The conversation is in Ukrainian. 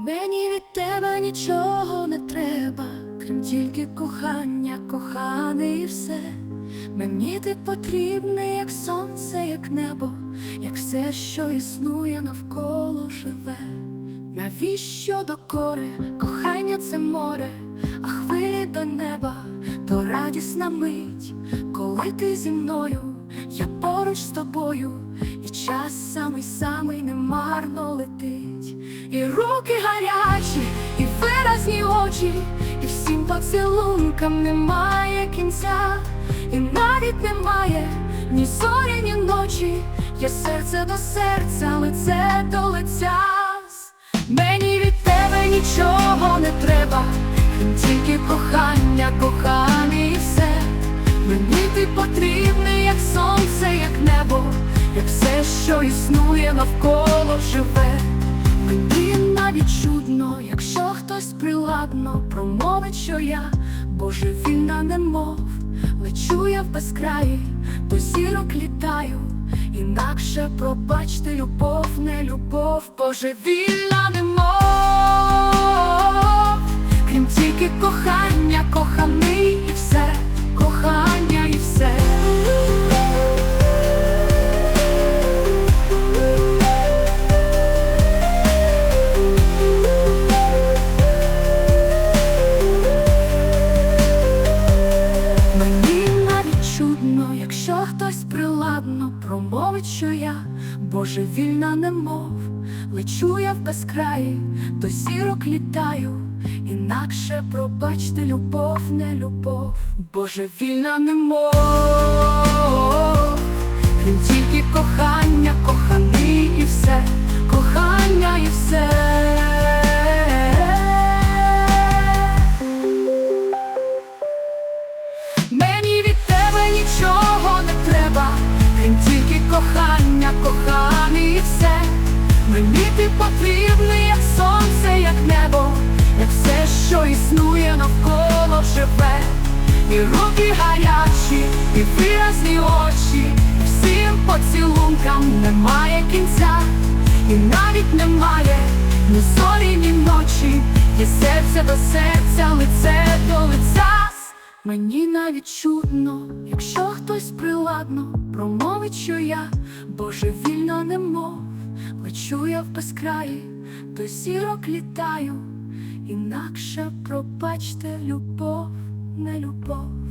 Мені від тебе нічого не треба, крім тільки кохання, коханий і все. Мені ти потрібний, як сонце, як небо, як все, що існує навколо живе. Навіщо докори? Кохання це море, а хвилі до неба, то радісна мить, коли ти зі мною, я поруч з тобою, і час самий самий немарно летить, і руки гарячі, і виразні очі, і всім поцілункам немає кінця, і навіть немає ні зорі, ні ночі, є серце до серця, лице до лиця. Мені від тебе нічого не треба, тільки кохання, коханий існує навколо живе. Мені навіть чудно, якщо хтось приладно промовить, що я божевільна немов, лечу я в безкраї, до зірок літаю. Інакше пробачте любов, не любов, божевільна немов, крім тільки кохання, коханий промовить, що я божевільна немов, лечу я в безкраї, до зірок літаю, інакше пробачте любов, не любов, божевільна немов, коханий і все. Мені ти потрібний, як сонце, як небо, як все, що існує навколо живе. І руки гарячі, і виразні очі, і всім поцілункам немає кінця, і навіть немає ні зорі, ні ночі, є серце до серця, лиця. Мені навіть чудно, якщо хтось приладно промовить, що я божевільно немов, лечу я в безкраї, до зірок літаю, інакше пробачте любов, не любов.